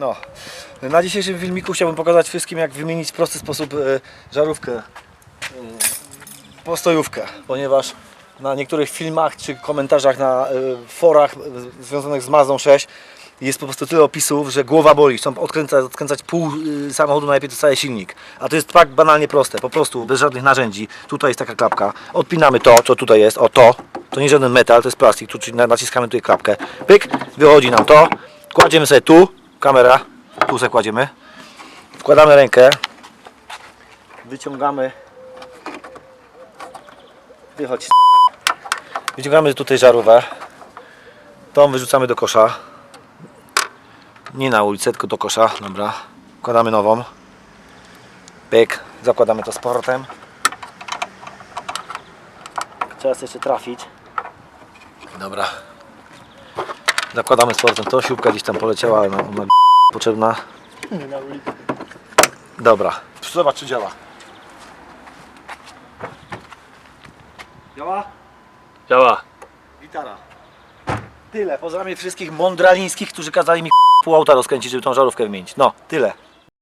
No, na dzisiejszym filmiku chciałbym pokazać wszystkim jak wymienić w prosty sposób e, żarówkę, e, postojówkę, ponieważ na niektórych filmach czy komentarzach na e, forach związanych z Mazdą 6 jest po prostu tyle opisów, że głowa boli. Chcą odkręcać, odkręcać pół samochodu, najlepiej to cały silnik. A to jest tak banalnie proste, po prostu bez żadnych narzędzi. Tutaj jest taka klapka, odpinamy to, co tutaj jest, o to. To nie żaden metal, to jest plastik, tu czyli na- naciskamy tutaj klapkę. Pyk, wychodzi nam to, kładziemy sobie tu, kamera, tu kładziemy. Wkładamy rękę, wyciągamy, wychodź, wyciągamy tutaj żarówkę, tą wyrzucamy do kosza, nie na ulicę, tylko do kosza, dobra, wkładamy nową, pyk, zakładamy to z powrotem, trzeba jeszcze trafić, dobra, zakładamy z powrotem to, siłka gdzieś tam poleciała, ale ona ona potrzebna, dobra, zobacz czy działa. Działa? Działa. Gitara. Tyle. Pozdrawiam wszystkich mądralińskich, którzy kazali mi pół auta rozkręcić, żeby tą żarówkę wymienić. No, tyle.